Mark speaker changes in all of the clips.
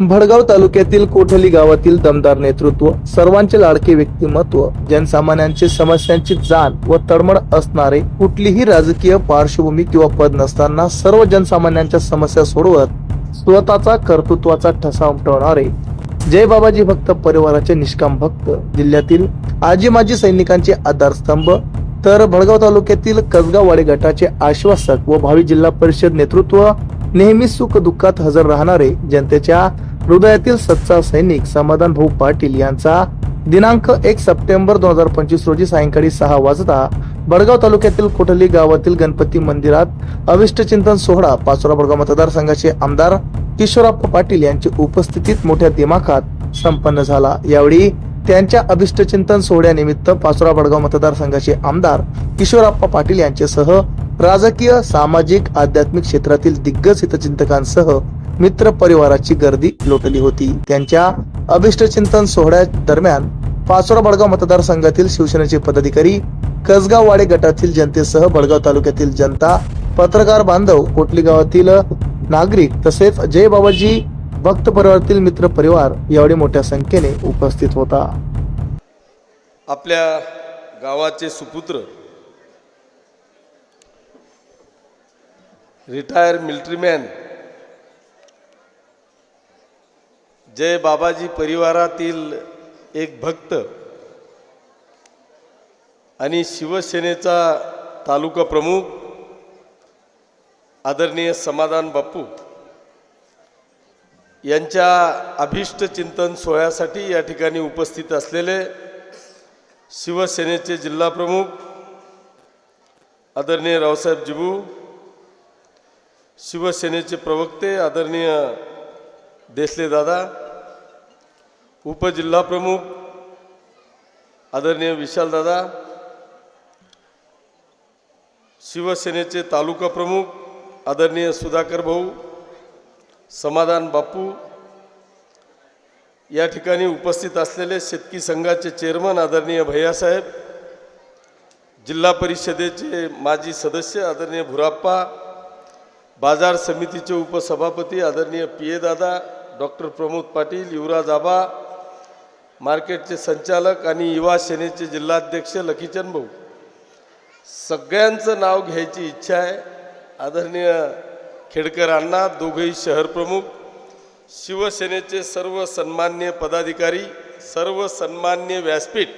Speaker 1: भडगाव तालुक्यातील कोठली गावातील दमदार नेतृत्व सर्वांचे लाडके व्यक्तिमत्व जनसामान्यांचे समस्यांची जाण व तळमळ असणारे कुठलीही राजकीय पार्श्वभूमी किंवा पद नसताना सर्व जनसामान्यांच्या समस्या सोडवत स्वतःचा कर्तृत्वाचा ठसा उमटवणारे जय बाबाजी भक्त परिवाराचे निष्काम भक्त जिल्ह्यातील आजी माजी सैनिकांचे आधारस्तंभ तर भडगाव तालुक्यातील कसगाववाडी गटाचे आश्वासक व भावी जिल्हा परिषद नेतृत्व नेहमी सुख दुःखात हजर राहणारे जनतेच्या हृदयातील सच्चा सैनिक समाधान भाऊ पाटील यांचा दिनांक एक सप्टेंबर दोन हजार पंचवीस रोजी सायंकाळी सहा वाजता बडगाव तालुक्यातील कोठली गावातील गणपती मंदिरात अविष्ट चिंतन सोहळा पाचोरा बडगाव मतदारसंघाचे आमदार किशोरप्पा पाटील यांच्या उपस्थितीत मोठ्या दिमाखात संपन्न झाला. यावेळी त्यांच्या अभिष्ट चिंतन सोहळ्यानिमित्त पाचोरा बडगाव मतदारसंघाचे आमदार किशोरप्पा पाटील यांच्यासह राजकीय सामाजिक आध्यात्मिक क्षेत्रातील दिग्गज हितचिंतकांसह मित्र परिवाराची गर्दी लोटली होती. त्यांच्या अभिष्ट चिंतन सोहळ्या दरम्यान पाचोरा बडगाव मतदारसंघातील शिवसेनेचे पदाधिकारी कसगाव वाडे गटातील जनतेसह बडगाव तालुक्यातील जनता पत्रकार बांधव कोटली गावातील नागरिक तसेच जय बाबाजी भक्त परिवारातील मित्र परिवार यावेळी मोठ्या संख्येने उपस्थित होता.
Speaker 2: आपल्या गावाचे सुपुत्र रिटायर मिलिटरीमॅन जय बाबाजी परिवारातील एक भक्त आणि शिवसेनेचा तालुका प्रमुख आदरणीय समाधान बाप्पू यांच्या अभिष्ट चिंतन सोहळ्यासाठी या ठिकाणी उपस्थित असलेले शिवसेनेचे जिल्हा प्रमुख आदरणीय रावसाहेब जिबू शिवसेनेचे प्रवक्ते आदरणीय देसले दादा उपजिल्हा प्रमुख आदरणीय विशालदादा शिवसेनेचे तालुका प्रमुख आदरणीय सुधाकर भाऊ समाधान बापू या ठिकाणी उपस्थित असलेले शेतकी संघाचे चेअरमन आदरणीय भैयासाहेब जिल्हा परिषदेचे माजी सदस्य आदरणीय भुराप्पा बाजार समितीचे उपसभापती आदरणीय पी ए दादा डॉक्टर प्रमोद पाटील युवराज आबा मार्केटचे संचालक आणि युवा सेनेचे जिल्हाध्यक्ष लकीचंद भाऊ. सगळ्यांचं नाव घ्यायची इच्छा आहे. आदरणीय खेडकरांना दोघेही शहरप्रमुख शिवसेनेचे सर्व सन्मान्य पदाधिकारी सर्व सन्मान्य व्यासपीठ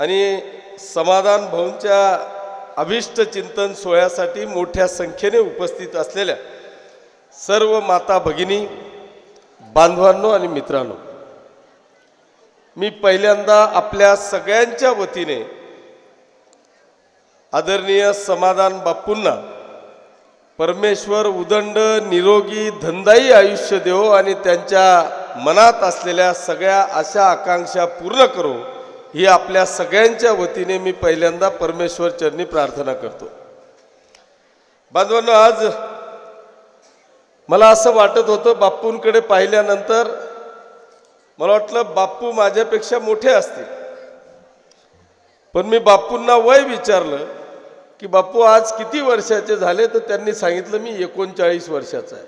Speaker 2: आणि समाधान भाऊंच्या अभिष्ट चिंतन सोहळ्यासाठी मोठ्या संख्येने उपस्थित असलेल्या सर्व माता भगिनी बांधवांनो आणि मित्रांनो मी पहिल्यांदा आपल्या सगळ्यांच्या वतीने आदरणीय समाधान बापूंना परमेश्वर उदंड निरोगी धंदाई आयुष्य देव आणि त्यांच्या मनात असलेल्या सगळ्या आशा आकांक्षा पूर्ण करो ही आपल्या सगळ्यांच्या वतीने मी पहिल्यांदा परमेश्वर चरणी प्रार्थना करतो. बांधवांनो आज मला असं वाटत होतं बाप्पूंकडे पाहिल्यानंतर मला वाटलं बापू माझ्यापेक्षा मोठे असतील. पण मी बापूंना वय विचारलं की बाप्पू आज किती वर्षाचे झाले तर त्यांनी सांगितलं मी एकोणचाळीस वर्षाचा आहे.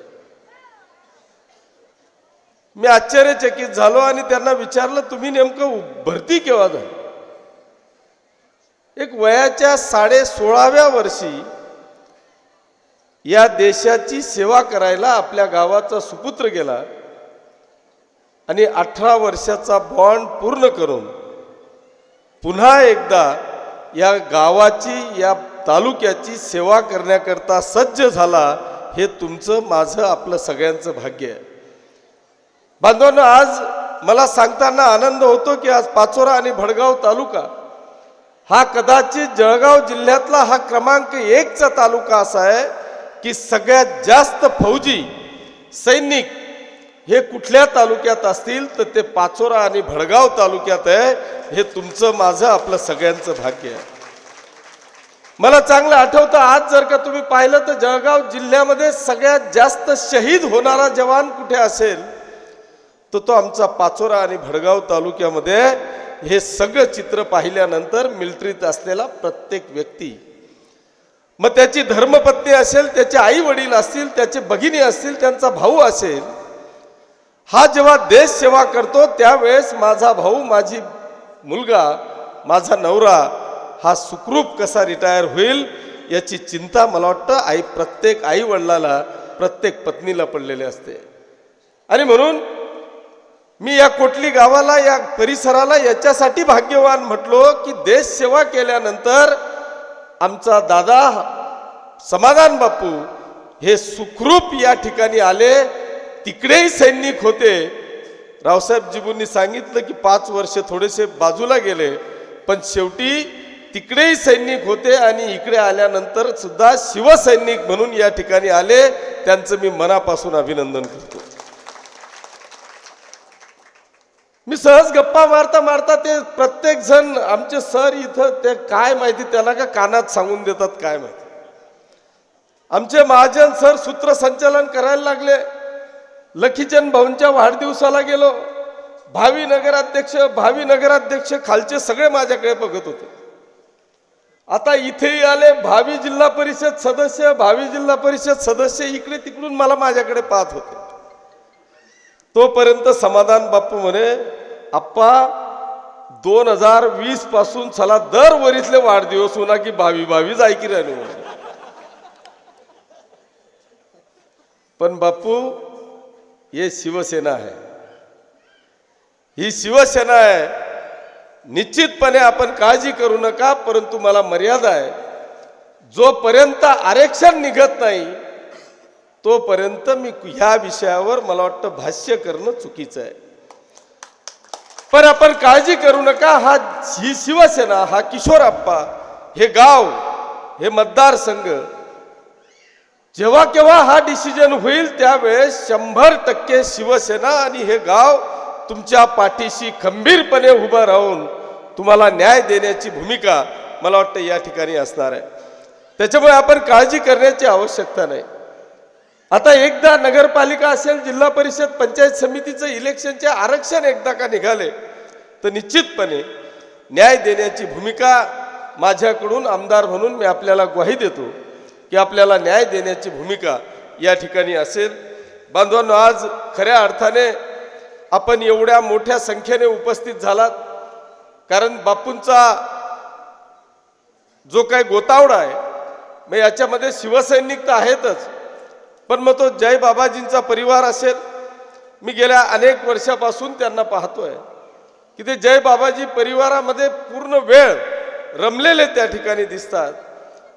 Speaker 2: मी आश्चर्यचकित झालो आणि त्यांना विचारलं तुम्ही नेमकं भरती केव्हा झाली? एक वयाच्या साडे सोळाव्या वर्षी या देशाची सेवा करायला आपल्या गावाचा सुपुत्र गेला आणि अठरा वर्षाचा बॉन्ड पूर्ण करून पुन्हा एकदा या गावाची या तालुक्याची सेवा करण्याकरता सज्ज झाला हे तुमचं माझं आपलं सगळ्यांचं भाग्य आहे. बांधवांना आज मला सांगताना आनंद होतो की आज पाचोरा आणि भडगाव तालुका हा कदाचित जळगाव जिल्ह्यातला हा क्रमांक एकचा तालुका असा आहे. की सगळ्यात जास्त फौजी सैनिक हे कुठल्या तालुक्यात असतील तर ते पाचोरा आणि भडगाव तालुक्यात आहे हे तुमचं माझं आपलं सगळ्यांचं भाग्य आहे. मला चांगलं आठवतं आज जर का तुम्ही पाहिलं तर जळगाव जिल्ह्यामध्ये सगळ्यात जास्त शहीद होणारा जवान कुठे असेल तर तो आमचा पाचोरा आणि भडगाव तालुक्यामध्ये हे सगळं चित्र पाहिल्यानंतर मिलिटरीत असलेला प्रत्येक व्यक्ती मग त्याची धर्मपत्नी असेल त्याचे आई वडील असतील त्याचे भगिनी असतील त्यांचा भाऊ असेल हा जेव्हा देश सेवा करतो त्यावेळेस माझा भाऊ माझी मुलगा माझा नवरा हा सुखरूप कसा रिटायर होईल याची चिंता मला वाटतं आई प्रत्येक आई वडिलाला प्रत्येक पत्नीला पडलेली असते. आणि म्हणून मी या कोटली गावाला या परिसराला याच्यासाठी भाग्यवान म्हटलो की देश सेवा केल्यानंतर आमचा दादा समाधान बापू हे सुखरूप या ठिकाणी आले. तिकडेही सैनिक होते. रावसाहेबजीबूंनी सांगितलं की पाच वर्ष थोडेसे बाजूला गेले पण शेवटी तिकडेही सैनिक होते आणि इकडे आल्यानंतर सुद्धा शिवसैनिक म्हणून या ठिकाणी आले. त्यांचं मी मनापासून अभिनंदन करतो. मी सहज गप्पा मारता मारता ते प्रत्येक जण आमचे सर इथं ते काय माहिती त्याला का कानात सांगून देतात काय माहिती. आमचे महाजन सर सूत्रसंचालन करायला लागले. लखीचंद भाऊंच्या वाढदिवसाला गेलो. भावी नगराध्यक्ष भावी नगराध्यक्ष खालचे सगळे माझ्याकडे बघत होते. आता इथेही आले भावी जिल्हा परिषद सदस्य भावी जिल्हा परिषद सदस्य इकडे तिकडून मला माझ्याकडे पाहत होते. तोपर्यंत समाधान बाप्पू म्हणे आप्पा दोन हजार वीसपासून चला दर वरीतले वाढदिवस होना की भावी भावी जायकी राहिलो म्हणे. पण बापू हे शिवसेना आहे. ही शिवसेना आहे. निश्चितपणे आपण काळजी करू नका परंतु मला मर्यादा आहे. जोपर्यंत आरक्षण निघत नाही तोपर्यंत मी ह्या विषयावर मला वाटतं भाष्य करणं चुकीचं आहे. पण आपण काळजी करू नका हा ही शिवसेना हा किशोर आप्पा हे गाव हे मतदारसंघ जेव्हा केव्हा हा डिसिजन होईल त्यावेळेस शंभर टक्के शिवसेना आणि हे गाव तुमच्या पाठीशी खंबीरपणे उभं राहून तुम्हाला न्याय देण्याची भूमिका मला वाटतं या ठिकाणी असणार आहे. त्याच्यामुळे आपण काळजी करण्याची आवश्यकता नाही. आता एकदा नगरपालिका असेल जिल्हा परिषद पंचायत समितीचं इलेक्शनचे आरक्षण एकदा का निघाले तर निश्चितपणे न्याय देण्याची भूमिका माझ्याकडून आमदार म्हणून मी आपल्याला ग्वाही देतो की आपल्याला न्याय देण्याची भूमिका या ठिकाणी असेल. बांधवांनो आज खऱ्या अर्थाने आपण एवढ्या मोठ्या संख्येने उपस्थित झालात कारण बापूंचा जो काही गोतावडा आहे मग याच्यामध्ये शिवसैनिक तर आहेतच पण मग तो जय बाबाजींचा परिवार असेल. मी गेल्या अनेक वर्षापासून त्यांना पाहतोय की ते जय बाबाजी परिवारामध्ये पूर्ण वेळ रमलेले त्या ठिकाणी दिसतात.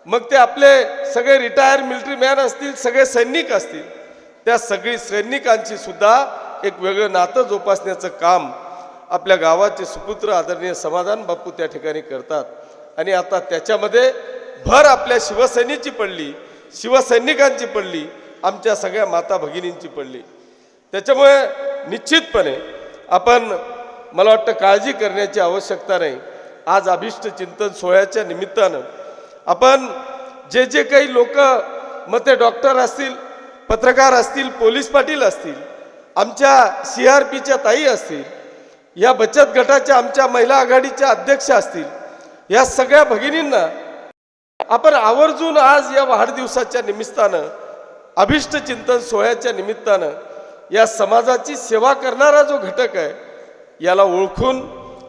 Speaker 2: मग ते आपले सगळे रिटायर मिलिटरी मॅन असतील सगळे सैनिक असतील त्या सगळी सैनिकांची सुद्धा एक वेगळं नातं जोपासण्याचं काम आपल्या गावाचे सुपुत्र आदरणीय समाधान बापू त्या ठिकाणी करतात. आणि आता त्याच्यामध्ये भर आपल्या शिवसैनिकची पडली शिवसैनिकांची पडली आमच्या सगळ्या माता भगिनींची पडली. त्याच्यामुळे निश्चितपणे आपण मला वाटतं काळजी करण्याची आवश्यकता नाही. आज अभिष्ट चिंतन सोहळ्याच्या निमित्तानं आपण जे जे काही लोक मग ते डॉक्टर असतील पत्रकार असतील पोलीस पाटील असतील आमच्या सी आर पीच्या ताई असतील या बचत गटाच्या आमच्या महिला आघाडीच्या अध्यक्ष असतील या सगळ्या भगिनींना आपण आवर्जून आज या वाढदिवसाच्या निमित्तानं अभिष्ट चिंतन सोहळ्याच्या निमित्तानं या समाजाची सेवा करणारा जो घटक आहे याला ओळखून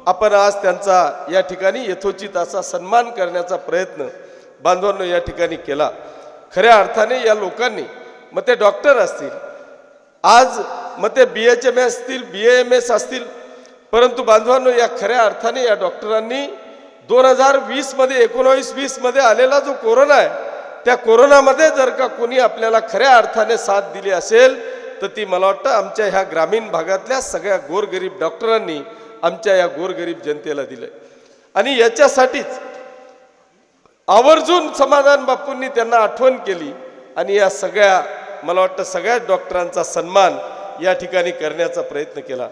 Speaker 2: आपण आज त्यांचा या ठिकाणी यथोचित असा सन्मान करण्याचा प्रयत्न बांधवांनो या ठिकाणी केला. खऱ्या अर्थाने या लोकांनी मग ते डॉक्टर असतील आज मग ते बी एच एम एस असतील बी एम एस असतील परंतु बांधवांनो या खऱ्या अर्थाने या डॉक्टरांनी दोन हजार वीसमध्ये एकोणावीस वीसमध्ये आलेला जो कोरोना आहे त्या कोरोनामध्ये जर का कोणी आपल्याला खऱ्या अर्थाने साथ दिली असेल तर ती मला वाटतं आमच्या ह्या ग्रामीण भागातल्या सगळ्या गोरगरीब डॉक्टरांनी आमच्या या गोरगरीब जनतेला दिलं आणि याच्यासाठीच आवर्जून समाधान बापूंनी त्यांना आठवण केली आणि या सगळ्या मला वाटतं सगळ्याच डॉक्टरांचा सन्मान या ठिकाणी करण्याचा प्रयत्न केला.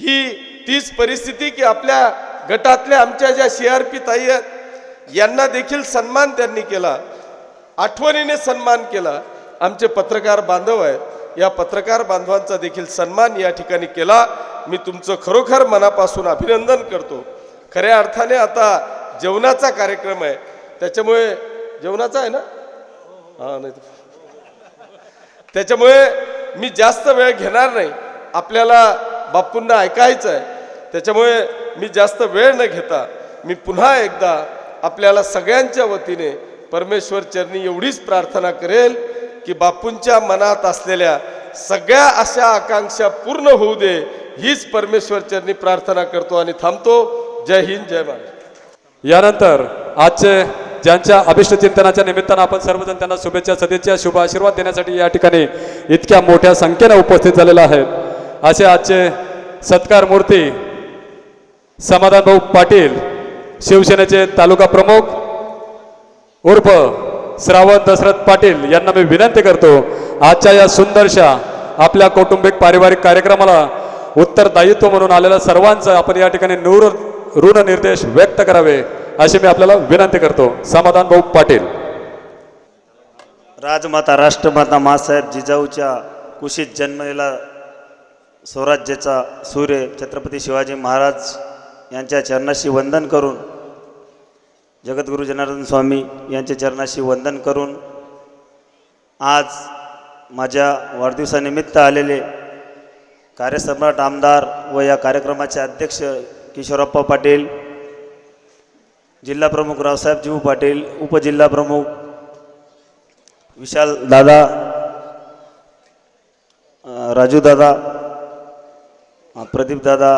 Speaker 2: ही तीच परिस्थिती की आपल्या गटातल्या आमच्या ज्या सी आर पी ताई आहेत यांना देखील सन्मान त्यांनी केला. आठवणीने सन्मान केला. आमचे पत्रकार बांधव आहेत. या पत्रकार बांधवांचा देखील सन्मान या ठिकाणी केला. मी तुमचं खरोखर मनापासून अभिनंदन करतो. खऱ्या अर्थाने आता जेवणाचा कार्यक्रम आहे. त्याच्यामुळे जेवणाचा आहे ना? हां नाही त्याच्यामुळे मी जास्त वेळ घेणार नाही. आपल्याला बापूंना ऐकायचं आहे. त्याच्यामुळे मी जास्त वेळ न घेता मी पुन्हा एकदा आपल्याला सगळ्यांच्या वतीने परमेश्वर चरणी एवढीच प्रार्थना करेल की बापूंच्या मनात असलेल्या सगळ्या अशा आकांक्षा पूर्ण होऊ दे हीच परमेश्वर चरणी प्रार्थना करतो आणि थांबतो. जय हिंद जय महाराष्ट्र.
Speaker 3: यानंतर आजचे ज्यांच्या अभिष्ट चिंतनाच्या निमित्तानं आपण सर्वजण त्यांना शुभेच्छा सदिच्छा शुभ आशीर्वाद देण्यासाठी या ठिकाणी इतक्या मोठ्या संख्येने उपस्थित झालेले आहेत. असे आजचे सत्कार मूर्ती समाधानभाऊ पाटील शिवसेनेचे तालुका प्रमुख उर्फ श्रावण दशरथ पाटील यांना मी विनंती करतो आजच्या या सुंदरशा आपल्या कौटुंबिक पारिवारिक कार्यक्रमाला उत्तरदायित्व म्हणून आलेल्या सर्वांचं आपण या ठिकाणी नूर ऋण निर्देश व्यक्त करावे अशी मी आपल्याला विनंती करतो. समाधान भाऊ पाटील.
Speaker 4: राजमाता राष्ट्रमाता मासाहेब जिजाऊच्या कुशीत जन्मलेला स्वराज्याचा सूर्य छत्रपती शिवाजी महाराज यांच्या चरणाशी वंदन करून जगद्गुरू जनार्दन स्वामी यांच्या चरणाशी वंदन करून आज माझ्या वाढदिवसानिमित्त आलेले कार्यसम्राट आमदार व या कार्यक्रमाचे अध्यक्ष किशोरप्पा पाटील जिल्हाप्रमुख रावसाहेब जीव पाटील उपजिल्हाप्रमुख विशाल दादा राजू दादा प्रदीप दादा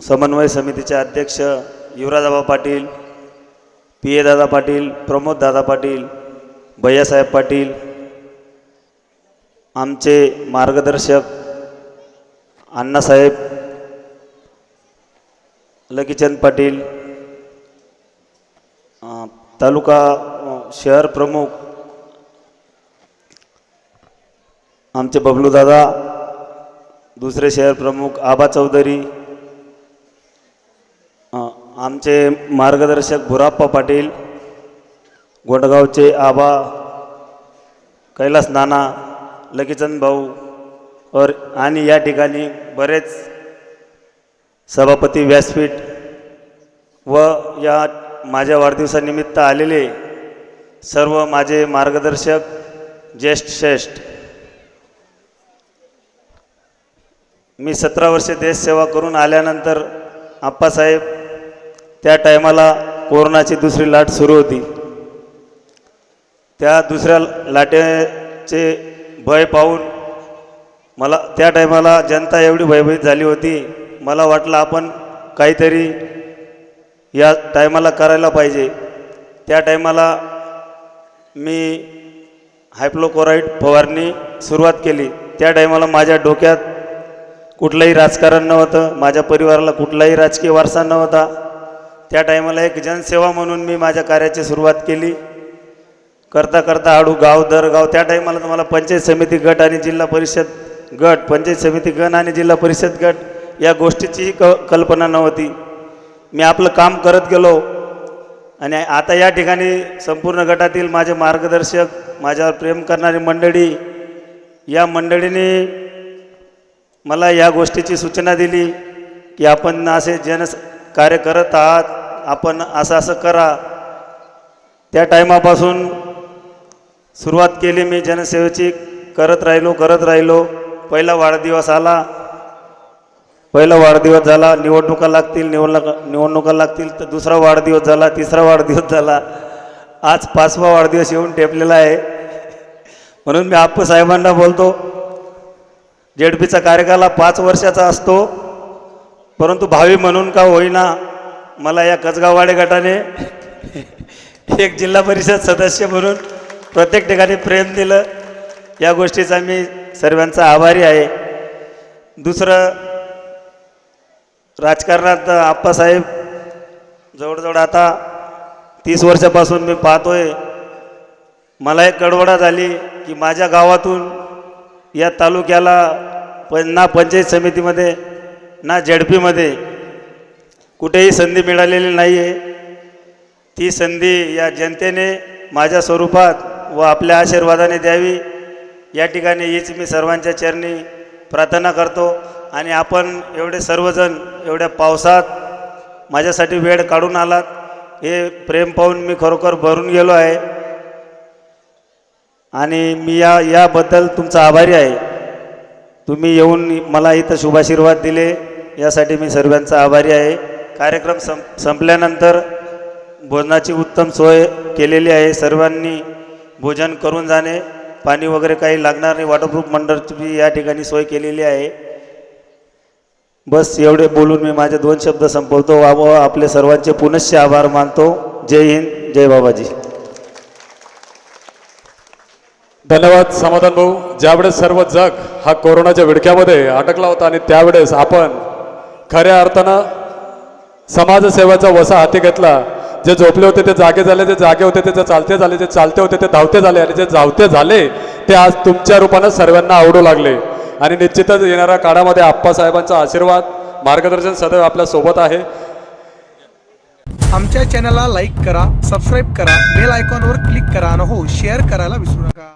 Speaker 4: समन्वय समितीचे अध्यक्ष युवराजबाबा पाटील पी ए दादा पाटील प्रमोद दादा पाटील भैयासाहेब पाटील आमचे मार्गदर्शक अण्णासाहेब लकीचंद पाटील तालुका शहर प्रमुख आमचे बबलू दादा दुसरे शहर प्रमुख आबा चौधरी आमचे मार्गदर्शक भुराप्पा पाटील गोंडगावचे आबा कैलास नाना लकीचंद भाऊ और आणि या ठिकाणी बरेच सभापती व्यासपीठ व या माझ्या वाढदिवसानिमित्त आलेले सर्व माझे मार्गदर्शक ज्येष्ठ श्रेष्ठ. मी सतरा वर्षे देशसेवा करून आल्यानंतर आप्पासाहेब त्या टायमाला कोरोनाची दुसरी लाट सुरू होती. त्या दुसऱ्या लाटेचे भय पाहून मला त्या टायमाला जनता एवढी भयभीत झाली होती. मला वाटलं आपण काहीतरी या टायमाला करायला पाहिजे. त्या टायमाला मी हायप्लोकोराईड फवारणी सुरुवात केली. त्या टायमाला माझ्या डोक्यात कुठलंही राजकारण नव्हतं. माझ्या परिवाराला कुठलाही राजकीय वारसा नव्हता. त्या टायमाला एक जनसेवा म्हणून मी माझ्या कार्याची सुरुवात केली. करता करता हळू गाव दर गाव त्या टायमाला तुम्हाला पंचायत समिती गट आणि जिल्हा परिषद गट पंचायत समिती गण आणि जिल्हा परिषद गट या गोष्टीचीही क कल्पना नव्हती. मी आपलं काम करत गेलो आणि आता या ठिकाणी संपूर्ण गटातील माझे मार्गदर्शक माझ्यावर प्रेम करणारी मंडळी या मंडळीने मला या गोष्टीची सूचना दिली की आपण असे जन कार्य करत आहात. आपण असं असं करा. त्या टायमापासून सुरुवात केली मी जनसेवेची. करत राहिलो करत राहिलो. पहिला वाढदिवस आला. पहिला वाढदिवस झाला. निवडणुका लागतील निवडणुका निवडणुका लागतील. तर दुसरा वाढदिवस झाला तिसरा वाढदिवस झाला. आज पाचवा वाढदिवस येऊन टेपलेला आहे. म्हणून मी आप्पासाहेबांना बोलतो जेडपीचा कार्यकाल हा पाच वर्षाचा असतो. परंतु भावी म्हणून का होईना मला या कसगाववाडे गटाने एक जिल्हा परिषद सदस्य म्हणून प्रत्येक ठिकाणी प्रेम दिलं. या गोष्टीचा मी सर्वांचा आभारी आहे. दुसरं राजकारणात आप्पासाहेब जवळजवळ आता तीस वर्षापासून मी पाहतोय. मला एक कडवडा झाली की माझ्या गावातून या तालुक्याला पण ना पंचायत समितीमध्ये ना झेडपीमध्ये कुठेही संधी मिळालेली नाही आहे ती संधी या जनतेने माझ्या स्वरूपात व आपल्या आशीर्वादाने द्यावी. या ठिकाणी हीच मी सर्वांच्या चरणी प्रार्थना करतो आणि आपण एवढे सर्वजण एवढ्या पावसात माझ्यासाठी वेळ काढून आलात. हे प्रेम पाहून मी खरोखर भरून गेलो आहे. आणि मी या याबद्दल तुमचा आभारी आहे. तुम्ही येऊन मला इथं शुभाशीर्वाद दिले. यासाठी मी सर्वांचा आभारी आहे. कार्यक्रम सं संपल्यानंतर भोजनाची उत्तम सोय केलेली आहे. सर्वांनी भोजन करून जाणे पाणी वगैरे काही लागणार नाही. वॉटरप्रूफ मंडळची या ठिकाणी सोय केलेली आहे. बस एवढे बोलून मी माझे दोन शब्द संपवतो. व आपले सर्वांचे पुनश्च आभार मानतो. जय हिंद जय बाबाजी.
Speaker 3: धन्यवाद समाधान भाऊ. ज्यावेळेस सर्व जग हा कोरोनाच्या विडक्यामध्ये अटकला होता आणि त्यावेळेस आपण खऱ्या अर्थानं समाजसेवेचा वसा हाती घेतला. जे झोपले होते ते जागे झाले जे जागे होते ते चालते झाले जे चालते होते ते धावते झाले आणि जे धावते झाले ते आज तुमच्या रूपानं सर्वांना आवडू लागले. आणि निश्चितच येणाऱ्या काळामध्ये आप्पासाहेबांचा आशीर्वाद मार्गदर्शन सदैव आपल्यासोबत आहे.
Speaker 1: आमच्या चॅनलला लाईक करा सबस्क्राईब करा बेल आयकॉनवर क्लिक करा आणि हो शेअर करायला विसरू नका.